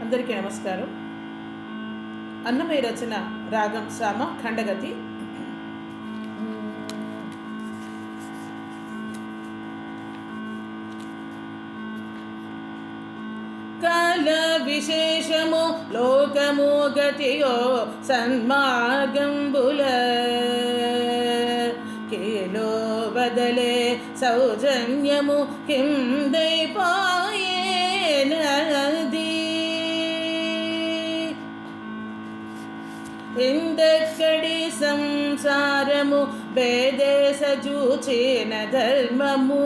అందరికీ నమస్కారం. అన్నమయ రచన రాగం సామ ఖండగతి. కాల విశేషము లోకము గతియో సన్మార్గంబుల. కేలో బదలే సౌజన్యము కిందైపాయేనది ఎక్కడి సంసారము? వేదేశ చూచిన ధర్మము.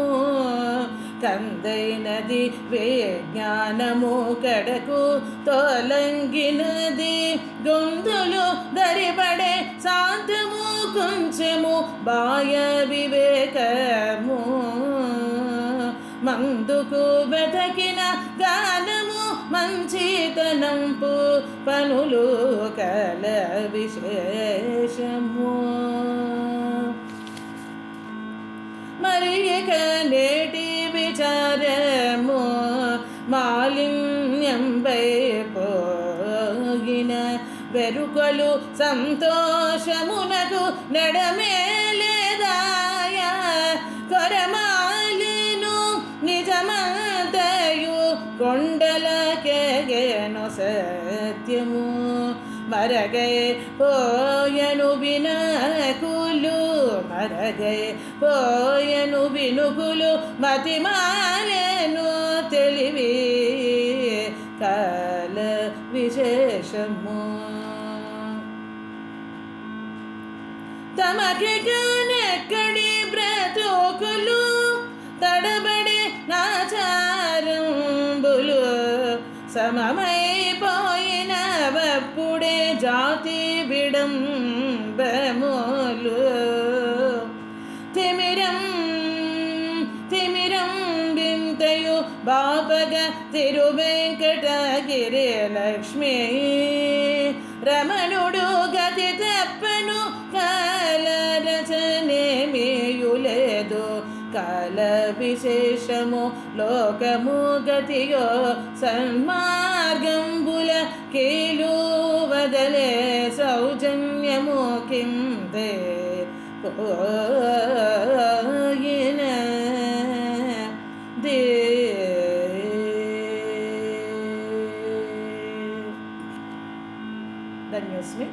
కందైనది విజ్ఞానము కడకు తొలంగినది. గొంతులు దరిపడే శాంతము కొంచెము బాయ వివేకము. మందుకు వెతకిన గానము మంచితనంపు పనులు కల విశేషము. మరి ఇక నేటి విచారము మాలిన్యంపై పోగిన వెరుకలు సంతోషమునకు నడమే లేదా? కొండలకెగెను సత్యము మరగై పోయను వినకులు మరగై పోయను వినుకులు మతిమాలేను తెలివి కాల విశేషము తమకి కానెక్కడి బ్రతుకులు సమమైపోయిన వప్పుడే జాతి విడంబములు తిమిరం తిమిరం వింతయు బాపగ తిరువెంకటగిరి లక్ష్మీ. കാലവിശേഷമോ? ലോകമോ ഗതിയോ സന്മാർഗം പുല കേലൂവതലെ സൗജന്യമോ കിം ദേ. ധന്യസ്മി